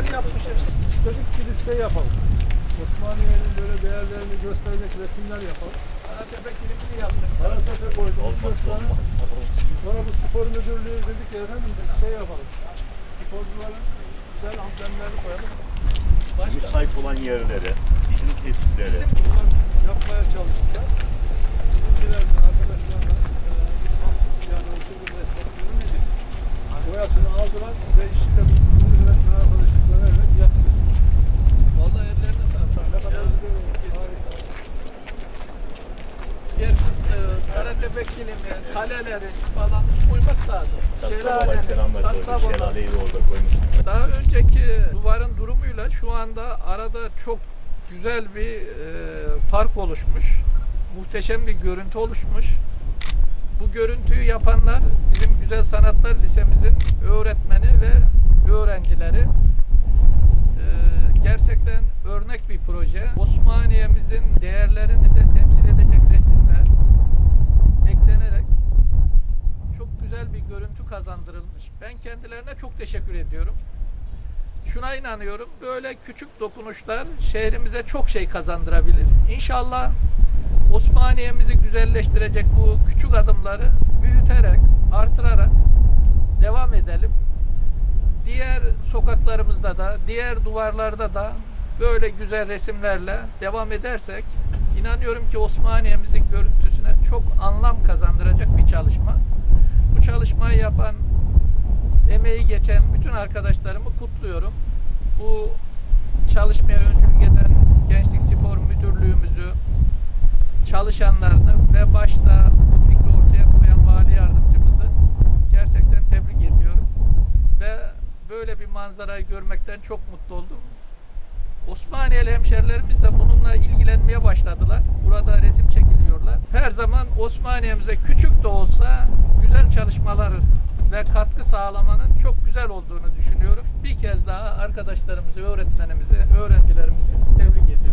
istedik ki liste yapalım. Osmaniye'nin böyle değerlerini gösterecek resimler yapalım. Karatepe kilimini yaptık. Karatepe koyduk. Olmazsa Sonra- olmaz. Sonra bu spor müdürlüğü dedik ki efendim biz şey yapalım. Sporcuların güzel amblemlerini koyalım. Başka. Müsait olan yerlere, bizim tesisleri. Bunlar yapmaya çalışacağız. Bizimkiler de arkadaşlarla eee, yani o şekilde toplumun idi. Boyasını aldılar ve işte bu Karatepe kilimi, kaleleri falan uymak lazım. Şelaleyi de orada koymuştuk. Daha önceki duvarın durumuyla şu anda arada çok güzel bir e, fark oluşmuş. Muhteşem bir görüntü oluşmuş. Bu görüntüyü yapanlar bizim Güzel Sanatlar Lisemizin öğretmeni ve öğrencileri. E, gerçekten örnek bir proje. Osmaniye'mizin değerlerini de temsil edecek resimler eklenerek çok güzel bir görüntü kazandırılmış. Ben kendilerine çok teşekkür ediyorum. Şuna inanıyorum. Böyle küçük dokunuşlar şehrimize çok şey kazandırabilir. İnşallah Osmaniye'mizi güzelleştirecek bu küçük adımları büyüterek, artırarak devam edelim. Diğer sokaklarımızda da, diğer duvarlarda da böyle güzel resimlerle devam edersek inanıyorum ki Osmaniye'mizin görüntüsüne çok anlam kazandıracak bir çalışma. Bu çalışmayı yapan, emeği geçen bütün arkadaşlarımı kutluyorum. Bu çalışmaya öncülük eden Gençlik Spor Müdürlüğümüzü, çalışanlarını ve başta bu fikri ortaya koyan vali yardımcımızı gerçekten tebrik ediyorum. Ve böyle bir manzarayı görmekten çok mutlu oldum. Osmaniyeli hemşerilerimiz de bununla ilgilenmeye başladılar. Burada resim çekiliyorlar. Her zaman Osmaniye'mize küçük de olsa güzel çalışmalar ve katkı sağlamanın çok güzel olduğunu düşünüyorum. Bir kez daha arkadaşlarımızı, öğretmenimizi, öğrencilerimizi tebrik ediyorum.